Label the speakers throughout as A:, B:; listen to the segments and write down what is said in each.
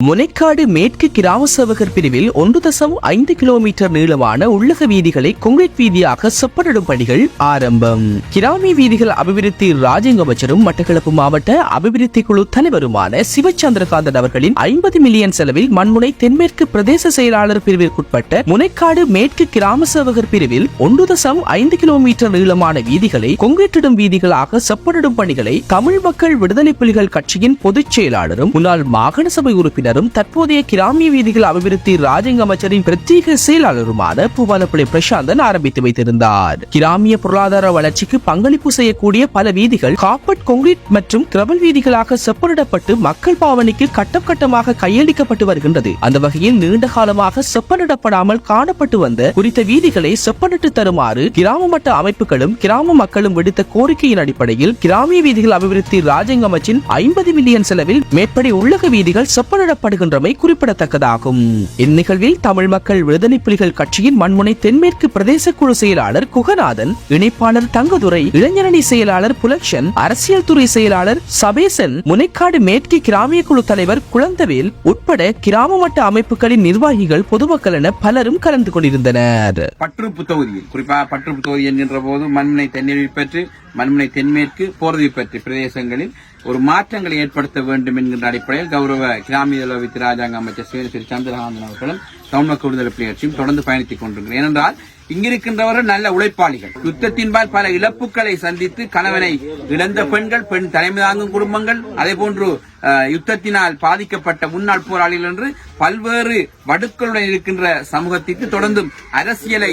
A: முனைக்காடு மேற்கு கிராம சேவகர் பிரிவில் ஒன்று தசம் ஐந்து கிலோமீட்டர் நீளமான உள்ளக வீதிகளை கொங்கிரீட் வீதியாக செப்பனிடும் பணிகள் ஆரம்பம். கிராமிய வீதிகள் அபிவிருத்தி ராஜ்யங்க அமைச்சரும் மட்டக்களப்பு மாவட்ட அபிவிருத்தி குழு தலைவருமான சிவச்சந்திரகாந்தன் அவர்களின் ஐம்பது மில்லியன் செலவில் மண்முனை தென்மேற்கு பிரதேச செயலாளர் பிரிவிற்குட்பட்ட முனைக்காடு மேற்கு கிராம சேவகர் பிரிவில் ஒன்று தசம் ஐந்து கிலோமீட்டர் நீளமான வீதிகளை கொங்கிரீட்டிடும் வீதிகளாக செப்பனிடும் பணிகளை தமிழ் மக்கள் விடுதலை புலிகள் கட்சியின் பொதுச் செயலாளரும் முன்னாள் மாகாண சபை உறுப்பினர் உறுப்பினரும் தற்போதைய கிராமிய வீதிகள் அபிவிருத்தி ராஜ்யங்க அமைச்சரின் பிரத்யேக செயலாளருமான பூபாலப்பிள்ளை பிரசாந்தன் ஆரம்பித்து வைத்திருந்தார். கிராமிய பொருளாதார வளர்ச்சிக்கு பங்களிப்பு செய்யக்கூடிய பல வீதிகள் காப்பட் கொங்கிரீட் மற்றும் கிரவல் வீதிகளாக செப்பனிடப்பட்டு மக்கள் பாவனைக்கு கட்டம் கட்டமாக கையளிக்கப்பட்டு வருகின்றது. அந்த வகையில் நீண்ட காலமாக செப்பனிடப்படாமல் காணப்பட்டு வந்த குறித்த வீதிகளை செப்பனிட்டு தருமாறு கிராம மட்ட அமைப்புகளும் கிராம மக்களும் விடுத்த கோரிக்கையின் அடிப்படையில் கிராமிய வீதிகள் அபிவிருத்தி ராஜ்யங்க அமைச்சின் ஐம்பது மில்லியன் செலவில் மேற்படி உள்ளக வீதிகள் செப்பனிடப்படுகின்றமை குறிப்பிடத்தக்கதாகும். இந்நிகழ்வில் தமிழ் மக்கள் விடுதலை புலிகள் கட்சியின் மண்முனை தென்மேற்கு பிரதேச குழு செயலாளர் குகநாதன் இணைப்பாளர் தங்கதுரை இளைஞரணி செயலாளர் புலக்ஷன் அரசியல் துறை செயலாளர் சபேசன் முனைக்காடு மேற்கு கிராமிய குழு தலைவர் குழந்தவேல் உட்பட கிராம மட்ட அமைப்புகளின் நிர்வாகிகள் பொதுமக்கள் என பலரும் கலந்து கொண்டிருந்தனர்.
B: பற்றுப்பு தொகுதியில் குறிப்பாக பற்றுப்பு தொகுதி என்கின்ற போது மண்முனை தென்னில் பெற்று மண்முனை தென்மேற்கு போர்தவி பிரதேசங்களில் ஒரு மாற்றங்களை ஏற்படுத்த வேண்டும் என்கின்ற அடிப்படையில் கௌரவ கிராமிய வித்து ராஜாங்க அமைச்சர் சிவனேஸ்வரி சந்திரகாந்தன் அவர்களும் தமிழ் மக்கள் விடுதலை புலிகட்சியும் தொடர்ந்து பயணித்துக் கொண்டிருக்கிறார். ஏனென்றால் இங்கிருக்கின்றவர்கள் நல்ல உழைப்பாளிகள். யுத்தத்தின்பால் பல இழப்புகளை சந்தித்து கணவனை இழந்த பெண்கள் பெண் தலைமை தாங்கும் குடும்பங்கள் அதே போன்று அஹ், யுத்தத்தினால் பாதிக்கப்பட்ட முன்னாள் போராளிகள் என்று பல்வேறு வடுக்களுடன் இருக்கின்ற சமூகத்திற்கு தொடர்ந்தும் அரசியலை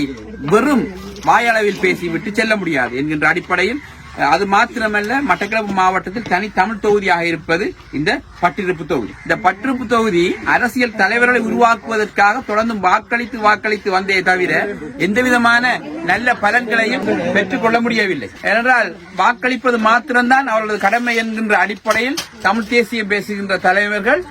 B: வெறும் வாயளவில் பேசிவிட்டு செல்ல முடியாது என்கின்ற அடிப்படையில் அது மாத்திரமல்ல மட்டக்களப்பு மாவட்டத்தில் தனி தமிழ் தொகுதியாக இருப்பது இந்த பட்டிருப்பு தொகுதி. இந்த பட்டிருப்பு தொகுதி அரசியல் தலைவர்களை உருவாக்குவதற்காக தொடர்ந்து வாக்களித்து வாக்களித்து வந்தே தவிர எந்த விதமான நல்ல பலன்களையும் பெற்றுக்கொள்ள முடியவில்லை. ஏனென்றால் வாக்களிப்பது மாத்திரம்தான் அவர்களது கடமை என்கின்ற அடிப்படையில் தமிழ் தேசியம் பேசுகின்ற தலைவர்கள்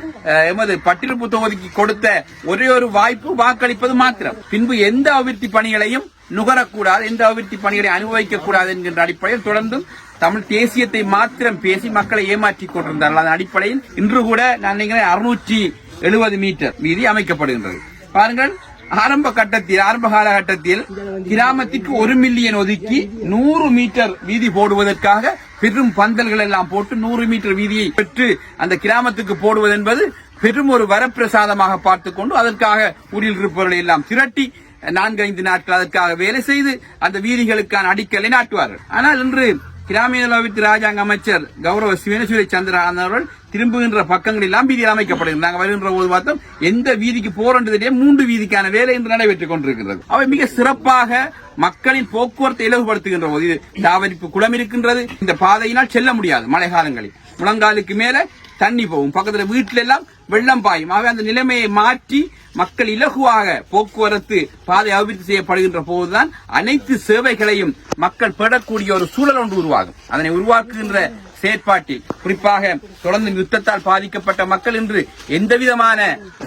B: எமது பட்டிருப்பு தொகுதிக்கு கொடுத்த ஒரே ஒரு வாய்ப்பு வாக்களிப்பது மாத்திரம். பின்பு எந்த அபிவிருத்தி பணிகளையும் நுகரக்கூடாது எந்த அபிவிருத்தி பணிகளை அனுபவிக்க கூடாது என்கின்ற அடிப்படையில் தொடர்ந்தும் தமிழ் தேசியத்தை மாத்திரம் பேசி மக்களை ஏமாற்றிக் கொண்டிருந்தார்கள். அதன் அடிப்படையில் இன்று கூட நான் நினைக்கிறேன் அறுநூற்றி எழுபது மீட்டர் மீதி அமைக்கப்படுகின்றது. பாருங்கள் ஆரம்ப கட்டத்தில் ஆரம்ப காலகட்டத்தில் கிராமத்திற்கு ஒரு மில்லியன் ஒதுக்கி நூறு மீட்டர் வீதி போடுவதற்காக பெரும் பந்தல்கள் எல்லாம் போட்டு நூறு மீட்டர் வீதியை பெற்று அந்த கிராமத்துக்கு போடுவது என்பது பெரும் ஒரு வரப்பிரசாதமாக பார்த்துக்கொண்டு அதற்காக ஊரில் இருப்பவர்களை எல்லாம் திரட்டி நான்கு ஐந்து நாட்கள் அதற்காக வேலை செய்து அந்த வீதிகளுக்கான அடிக்கலை நாட்டுவார்கள். ஆனால் இன்று கிராமிய நலவித்து ராஜாங்க அமைச்சர் கௌரவ சிவனேஸ்வரி சந்திரகாந்தன் அவர்கள் திரும்புகின்ற பக்கங்கள் எல்லாம் வீதியில் அமைக்கப்படுகிறது. நாங்கள் வருகின்ற போது பார்த்தோம் எந்த வீதிக்கு போறன்றதிலே மூன்று வீதிக்கான வேலை இன்று நடைபெற்றுக் கொண்டிருக்கிறது அவை மிக சிறப்பாக மக்களின் போக்குவரத்தை இலகுபடுத்துகின்ற போது இது தாவரிப்பு குளம் இருக்கின்றது. இந்த பாதையினால் செல்ல முடியாது மழை காலங்களில். முழங்காலுக்கு மேல தண்ணி போகும். பக்கத்துல வீட்டுல எல்லாம் வெள்ளம் பாயும். ஆகவே அந்த நிலைமையை மாற்றி மக்கள் இலகுவாக போக்குவரத்து பாதை அபிவிருத்தி செய்யப்படுகின்ற போதுதான் அனைத்து சேவைகளையும் மக்கள் பெறக்கூடிய ஒரு சூழல் ஒன்று உருவாகும். அதனை உருவாக்குகின்ற செயற்பாட்டில் குறிப்பாக தொடர்ந்து யுத்தத்தால் பாதிக்கப்பட்ட மக்கள் இன்று எந்த விதமான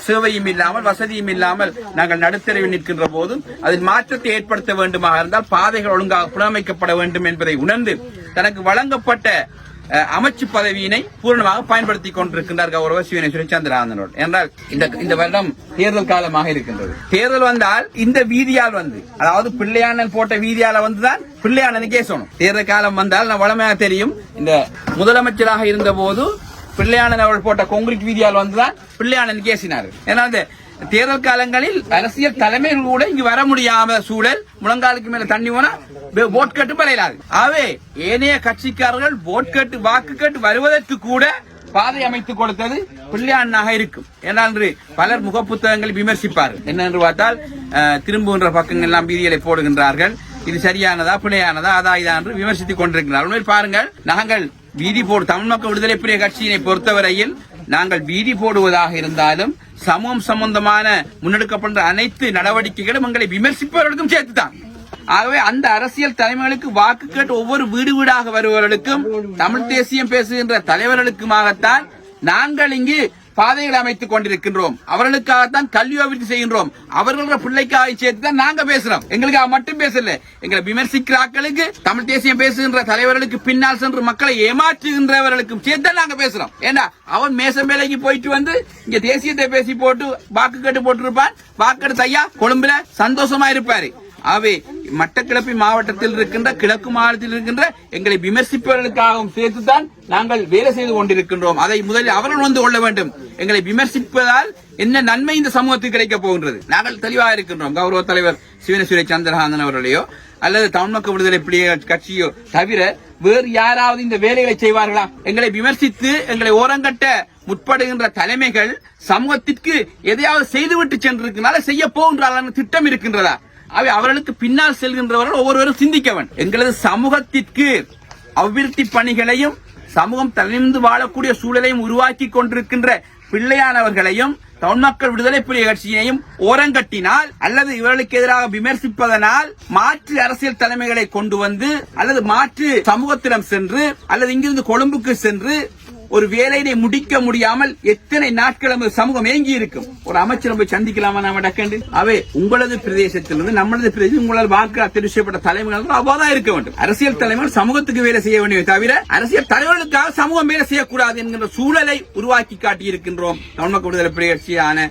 B: சேவையும் இல்லாமல் வசதியும் இல்லாமல் நாங்கள் நடுத்தரவில் நிற்கின்ற போதும் அதில் மாற்றத்தை ஏற்படுத்த வேண்டுமாக இருந்தால் பாதைகள் ஒழுங்காக புனரமைக்கப்பட வேண்டும் என்பதை உணர்ந்து தனக்கு வழங்கப்பட்ட அமைச்சு பதவியினை பூரணமாக பயன்படுத்திக் கொண்டிருக்கின்றார் கௌரவ சிவனை சந்திரகாந்தனோடு என்றால் இந்த இந்த வருடம் தேர்தல் காலமாக இருக்கின்றது. தேர்தல் வந்தால் இந்த வீதியால் வந்து அதாவது பிள்ளையானன் போட்ட வீதியால வந்துதான் பிள்ளையானனுக்கே கேசணும். தேர்தல் காலம் வந்தால் நான் வளமையாக தெரியும். இந்த முதலமைச்சராக இருந்த போது பிள்ளையானன் அவர்கள் போட்ட கொங்கிரீட் வீதியால் வந்துதான் பிள்ளையானன் கேசினார் ஏன்னா தேர்தல் காலங்களில் அரசியல் தலைமையில் கூட இங்கு வர முடியாம சூழல் முழங்காலுக்கு மேல தண்ணி போனா ஓட் கேட்டு பலையிலாது ஆகவே ஏனைய கட்சிக்காரர்கள் ஓட் கேட்டு வாக்கு கேட்டு வருவதற்கு கூட பாதை அமைத்துக் கொடுத்தது பிள்ளையாண்ணாக இருக்கும். ஏனென்று பலர் முக முகப்புத்தகங்கள் விமர்சிப்பார் என்னென்று பார்த்தால் அஹ், திரும்புகின்ற பக்கங்கள் எல்லாம் வீதிகளை போடுகின்றார்கள். இது சரியானதா பிழையானதா அதா இதா என்று விமர்சித்துக் கொண்டிருக்கிறார் உண்மையில் பாருங்கள் நாங்கள் வீதி போடு தமிழ் மக்கள் விடுதலை பிரிய கட்சியினை பொறுத்தவரையில் நாங்கள் வீதி போடுவதாக இருந்தாலும் சமூகம் சம்பந்தமான முன்னெடுக்கப்படுற அனைத்து நடவடிக்கைகளும் எங்களை விமர்சிப்பவர்களுக்கும் சேர்த்துதான். ஆகவே அந்த அரசியல் தலைமைகளுக்கு வாக்கு கேட்டு ஒவ்வொரு வீடு வீடாக வருபவர்களுக்கும் தமிழ் தேசியம் பேசுகின்ற தலைவர்களுக்குமாகத்தான் நாங்கள் இங்கு பாதைகளை அமைத்துக் கொண்டிருக்கின்றோம். அவர்களுக்காகத்தான் கல்வி அபிவிருத்தி செய்கின்றோம். அவர்களோட பிள்ளைக்காக சேர்த்து தான் நாங்க பேசுறோம். எங்களுக்காக மட்டும் பேசல. எங்களை விமர்சிக்கிற ஆக்களுக்கு தமிழ் தேசியம் பேசுகின்ற தலைவர்களுக்கு பின்னால் சென்று மக்களை ஏமாற்றுகின்றவர்களுக்கும் சேர்த்து தான் நாங்க பேசுறோம். ஏன்னா அவன் மேசம் வேலைக்கு போயிட்டு வந்து இங்க தேசியத்தை பேசி போட்டு வாக்கு கேட்டு போட்டிருப்பான். வாக்கெடுத்து ஐயா கொழும்புல சந்தோஷமா இருப்பாரு. ஆகவே மட்டக்கிழப்பு மாவட்டத்தில் இருக்கின்ற கிழக்கு மாவட்டத்தில் இருக்கின்ற எங்களை விமர்சிப்பவர்களுக்காகவும் சேர்த்துதான் நாங்கள் வேலை செய்து கொண்டிருக்கின்றோம். அதை முதலில் அவர்கள் வந்து கொள்ள வேண்டும். எங்களை விமர்சிப்பதால் என்ன நன்மை இந்த சமூகத்துக்கு கிடைக்கப் போகின்றது? நாங்கள் தெளிவாக இருக்கின்றோம். கௌரவ தலைவர் சிவனேஸ்வரி சந்திரகாந்தன் அவர்களையோ அல்லது தமிழ் மக்கள் விடுதலை புலிகள் கட்சியோ தவிர வேறு யாராவது இந்த வேலைகளை செய்வார்களா? எங்களை விமர்சித்து எங்களை ஓரங்கட்ட முற்படுகின்ற தலைமைகள் சமூகத்திற்கு எதையாவது செய்துவிட்டு சென்றிருக்கிறனால செய்ய போகின்றார்கள்? திட்டம் இருக்கின்றதா? அவை அவர்களுக்கு பின்னால் செல்கின்றவர்கள் ஒவ்வொருவரும் சிந்திக்கவன். எங்களது சமூகத்திற்கு அபிவிருத்தி பணிகளையும் சமூகம் தலைந்து வாழக்கூடிய சூழலையும் உருவாக்கி கொண்டிருக்கின்ற பிள்ளையானவர்களையும் தமிழ் மக்கள் விடுதலை புலி கட்சியினையும் ஓரங்கட்டினால் அல்லது இவர்களுக்கு எதிராக விமர்சிப்பதனால் மாற்று அரசியல் தலைமைகளை கொண்டு வந்து அல்லது மாற்று சமூகத்திடம் சென்று அல்லது இங்கிருந்து கொழும்புக்கு சென்று ஒரு வேலையை முடிக்க முடியாமல் எத்தனை நாட்கள் நமது சமூகம் ஏங்கி இருக்கும்? ஒரு அமைச்சர் போய் சந்திக்கலாமா நாம டக்கண்டு? அவை உங்களது பிரதேசத்திலிருந்து நம்மளது பிரதேசம் உங்களால் வாக்கு தெரிவிக்கப்பட்ட தலைமைகள் அவ்வாதான் இருக்க வேண்டும். அரசியல் தலைமைகள் சமூகத்துக்கு வேலை செய்ய வேண்டிய தவிர அரசியல் தலைவர்களுக்காக சமூகம் வேலை செய்யக்கூடாது என்கின்ற சூழலை உருவாக்கி காட்டியிருக்கின்றோம் தமிழ் விடுதலை புலிகட்சியான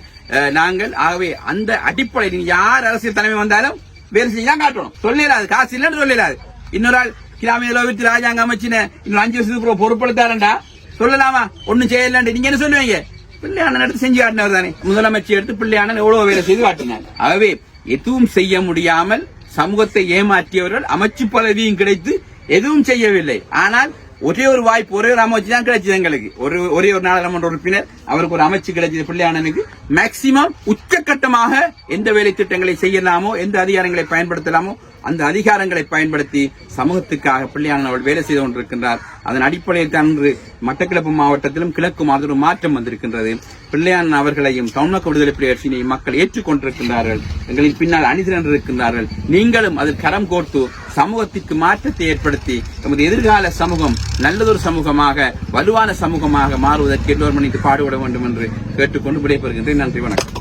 B: நாங்கள். ஆகவே அந்த அடிப்படையில் யார் அரசியல் தலைமை வந்தாலும் வேலை செய்ய காட்டணும். சொல்லிடாது காசு இல்லைன்னு சொல்லிடாது இன்னொரு ஆள் கிராமிய லோகத்து ராஜாங்க அமைச்சின இன்னும் அஞ்சு வருஷத்துக்கு பொறுப்படுத்தாரண்டா. சொல்லலாமா? ஒன்னும் செய்யலாண்டு நீங்க என்ன சொல்லுவீங்க? பிள்ளையான எடுத்து செஞ்சு காட்டினவர் தானே. முதலமைச்சர் எடுத்து பிள்ளையான எவ்வளவு வேலை செய்து காட்டினார். ஆகவே எதுவும் செய்ய முடியாமல் சமூகத்தை ஏமாற்றியவர்கள் அமைச்சு பதவியும் கிடைத்து எதுவும் செய்யவில்லை. ஆனால் ஒரே ஒரு வாய்ப்பு ஒரே ஒரு அமைச்சு தான் கிடைச்சது எங்களுக்கு. ஒரு ஒரே ஒரு நாடாளுமன்ற உறுப்பினர் அவருக்கு ஒரு அமைச்சு கிடைச்சது பிள்ளையானனுக்கு. மேக்சிமம் உச்சக்கட்டமாக எந்த வேலை திட்டங்களை செய்யலாமோ எந்த அதிகாரங்களை பயன்படுத்தலாமோ அந்த அதிகாரங்களை பயன்படுத்தி சமூகத்துக்காக பிள்ளையான அவள் வேலை செய்து கொண்டிருக்கின்றார். அதன் அடிப்படையில் தான் இன்று மட்டக்கிழப்பு மாவட்டத்திலும் கிழக்கு மாவட்டத்தில் ஒரு மாற்றம் வந்திருக்கின்றது. பிள்ளையான் அவர்களையும் தமிழக விடுதலை புலிகட்சியினையும் மக்கள் ஏற்றுக்கொண்டிருக்கின்றார்கள். எங்களின் பின்னால் அணிதிரண்டு இருக்கின்றார்கள். நீங்களும் அதில் கரம் கோர்த்து சமூகத்திற்கு மாற்றத்தை ஏற்படுத்தி நமது எதிர்கால சமூகம் நல்லதொரு சமூகமாக வலுவான சமூகமாக மாறுவதற்கு எல்லோரும் மணிக்கு பாடுபட வேண்டும் என்று கேட்டுக்கொண்டு விடைபெறுகின்றேன். நன்றி வணக்கம்.